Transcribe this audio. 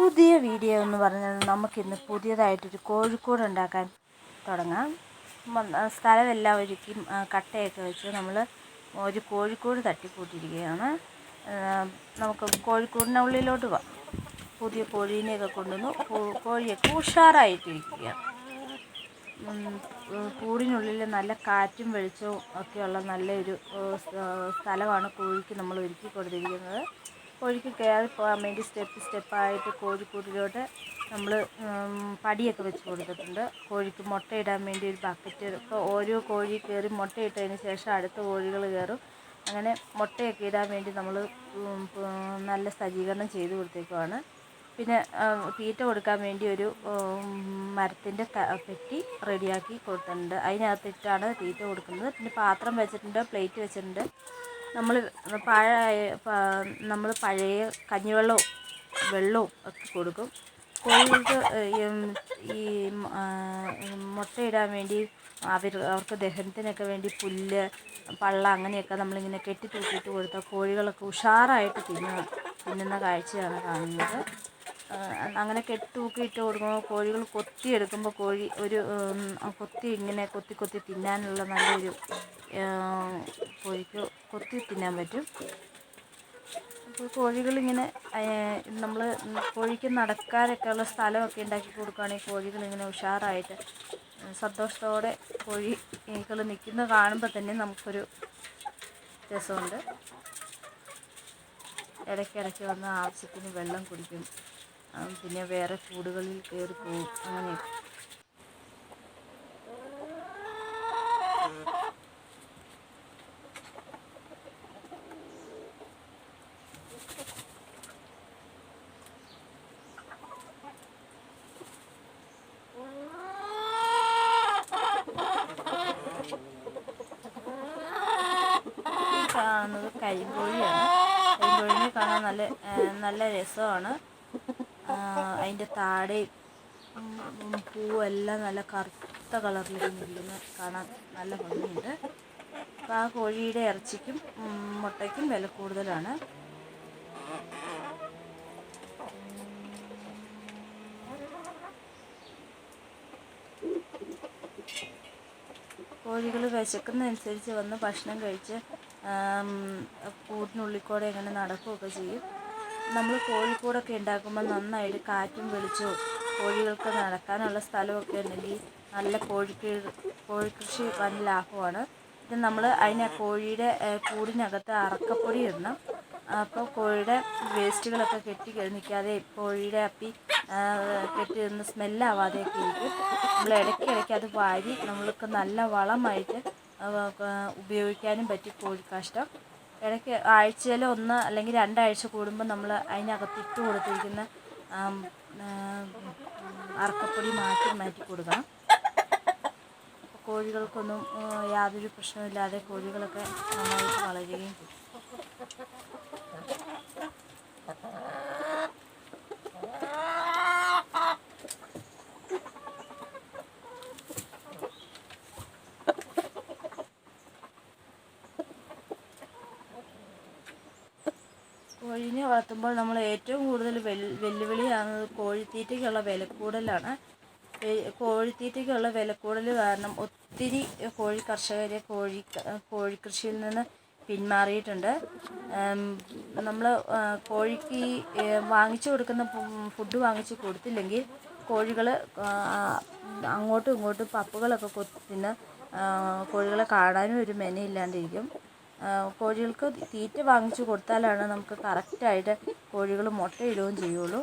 പുതിയ വീഡിയോ എന്ന് പറഞ്ഞാൽ നമുക്കിന്ന് പുതിയതായിട്ടൊരു കോഴിക്കോട് ഉണ്ടാക്കാൻ തുടങ്ങാം. സ്ഥലമെല്ലാം ഒരുക്കി കട്ടയൊക്കെ വെച്ച് നമ്മൾ ഒരു കോഴിക്കോട് തട്ടിക്കൂട്ടിയിരിക്കുകയാണ്. നമുക്ക് കോഴിക്കോടിന്റെ ഉള്ളിലോട്ട് പോവാം പുതിയ കോഴീനെയൊക്കെ കൊണ്ടുവന്ന് കോഴിയൊക്കെ ഉഷാറായിട്ടിരിക്കുകയാണ് കൂടിനുള്ളിൽ നല്ല കാറ്റും വെളിച്ചവും ഒക്കെയുള്ള നല്ലൊരു സ്ഥലമാണ് കോഴിക്ക് നമ്മൾ ഒരുക്കി കൊടുത്തിരിക്കുന്നത്. കോഴിക്ക് കയറി പോകാൻ വേണ്ടി സ്റ്റെപ്പ് സ്റ്റെപ്പായിട്ട് കോഴിക്കൂട്ടിലോട്ട് നമ്മൾ പടിയൊക്കെ വെച്ച് കൊടുത്തിട്ടുണ്ട്. കോഴിക്ക് മുട്ടയിടാൻ വേണ്ടി ഒരു ബക്കറ്റ് ഇപ്പോൾ ഓരോ കോഴി കയറി മുട്ടയിട്ടതിന് ശേഷം അടുത്ത കോഴികൾ കയറും. അങ്ങനെ മുട്ടയൊക്കെ ഇടാൻ വേണ്ടി നമ്മൾ നല്ല സജ്ജീകരണം ചെയ്ത് കൊടുത്തേക്കുവാണ്. പിന്നെ തീറ്റ കൊടുക്കാൻ വേണ്ടി ഒരു മരത്തിന്റെ പെട്ടി റെഡിയാക്കി കൊടുത്തിട്ടുണ്ട്. അതിനകത്തിട്ടാണ് തീറ്റ കൊടുക്കുന്നത്. പിന്നെ പാത്രം വെച്ചിട്ടുണ്ട് പ്ലേറ്റ് വെച്ചിട്ടുണ്ട്. നമ്മൾ പഴയ നമ്മൾ പഴയ കഞ്ഞിവെള്ളവും വെള്ളവും ഒക്കെ കൊടുക്കും. കോഴികൾക്ക് ഈ മുട്ടയിടാൻ വേണ്ടി അവർ അവർക്ക് ദഹനത്തിനൊക്കെ വേണ്ടി പുല്ല് പള്ള അങ്ങനെയൊക്കെ നമ്മളിങ്ങനെ കെട്ടി തൂക്കിയിട്ട് കൊടുത്താൽ കോഴികളൊക്കെ ഉഷാറായിട്ട് തിന്നുക തിന്നുന്ന കാഴ്ചയാണ് കാണുന്നത്. അങ്ങനെ കെട്ടുമൊക്കെ ഇട്ട് കൊടുക്കുമ്പോൾ കോഴികൾ കൊത്തിയെടുക്കുമ്പോൾ കോഴി ഒരു കൊത്തി ഇങ്ങനെ കൊത്തി കൊത്തി തിന്നാനുള്ള നല്ലൊരു കോഴിക്ക് കൊത്തി തിന്നാൻ പറ്റും. കോഴികളിങ്ങനെ നമ്മൾ കോഴിക്ക് നടക്കാനൊക്കെ ഉള്ള സ്ഥലമൊക്കെ ഉണ്ടാക്കി കൊടുക്കുകയാണെങ്കിൽ കോഴികളിങ്ങനെ ഉഷാറായിട്ട് സന്തോഷത്തോടെ കോഴികൾ നിൽക്കുന്നത് കാണുമ്പോൾ തന്നെ നമുക്കൊരു രസമുണ്ട്. ഇടയ്ക്കിടയ്ക്ക് വന്ന് ആവശ്യത്തിന് വെള്ളം കുടിക്കും. പിന്നെ വേറെ കൂടുകളിൽ കയറി പോകും. അങ്ങനെ. കാണുന്നത് കരിങ്കോഴിയാണ്. കരിങ്കോഴിനെ കാണാൻ നല്ല നല്ല രസമാണ്. അതിന്റെ ഉം, പൂവെല്ലാം നല്ല കറുത്ത കളറിൽ നിൽക്കുന്ന കാണാൻ നല്ല ഭംഗിയുണ്ട്. അപ്പോൾ ആ കോഴിയുടെ ഇറച്ചിക്കും മുട്ടയ്ക്കും വില കൂടുതലാണ്. കോഴികൾ വിശക്കുന്നതനുസരിച്ച് വന്ന് ഭക്ഷണം കഴിച്ച് കൂടിനുള്ളിൽ കൂടെ ഇങ്ങനെ നടക്കുകയൊക്കെ ചെയ്യും. നമ്മൾ കോഴിക്കൂടൊക്കെ ഉണ്ടാക്കുമ്പോൾ നന്നായിട്ട് കാറ്റും വെളിച്ചവും കോഴികൾക്ക് നടക്കാനുള്ള സ്ഥലമൊക്കെ ഉണ്ടെങ്കിൽ നല്ല കോഴിക്ക് കോഴിക്കൃഷി വൻ ലാഭമാണ്. ഇത് നമ്മൾ അതിനെ കോഴിയുടെ കൂടിനകത്ത് അറക്കപ്പൊടി ഇടണം. അപ്പോൾ കോഴിയുടെ വേസ്റ്റുകളൊക്കെ കെട്ടി നിൽക്കാതെ കോഴിയുടെ അപ്പി കെട്ടി നിന്ന് സ്മെല്ലാവാതെയൊക്കെ ഇരിക്കും. നമ്മൾ ഇടയ്ക്കിടയ്ക്ക് അത് വാരി നമ്മൾക്ക് നല്ല വളമായിട്ട് ഉപയോഗിക്കാനും പറ്റി കോഴിക്കാഷ്ടം. ഇടയ്ക്ക് ആഴ്ചയിൽ ഒന്ന് അല്ലെങ്കിൽ രണ്ടാഴ്ച കൂടുമ്പോൾ നമ്മൾ അതിനകത്ത് ഇട്ട് കൊടുത്തിരിക്കുന്ന അറക്കപ്പൊടി മാറ്റി മാറ്റി കൊടുക്കണം. കോഴികൾക്കൊന്നും യാതൊരു യാതൊരു പ്രശ്നമില്ലാതെ കോഴികളൊക്കെ നന്നായിട്ട് വളരുകയും ചെയ്യും. കോഴീനെ വളർത്തുമ്പോൾ നമ്മൾ ഏറ്റവും കൂടുതൽ വെല്ലുവിളിയാകുന്നത് കോഴിത്തീറ്റയ്ക്കുള്ള വിലക്കൂടലാണ്. കോഴിത്തീറ്റയ്ക്കുള്ള വിലക്കൂടൽ കാരണം ഒത്തിരി കോഴി കർഷകർ കോഴി കോഴിക്കൃഷിയിൽ നിന്ന് പിന്മാറിയിട്ടുണ്ട്. നമ്മൾ കോഴിക്ക് വാങ്ങിച്ചു കൊടുക്കുന്ന ഫുഡ് വാങ്ങിച്ച് കൊടുത്തില്ലെങ്കിൽ കോഴികൾ അങ്ങോട്ടും ഇങ്ങോട്ടും പപ്പുകളൊക്കെ കൊത്തി തിന്ന് കോഴികളെ കാണാനും ഒരു മെനയില്ലാണ്ടിരിക്കും. കോഴികൾക്ക് തീറ്റ വാങ്ങിച്ചു കൊടുത്താലാണ് നമുക്ക് കറക്റ്റായിട്ട് കോഴികൾ മുട്ടയിടുകയും ചെയ്യുള്ളൂ.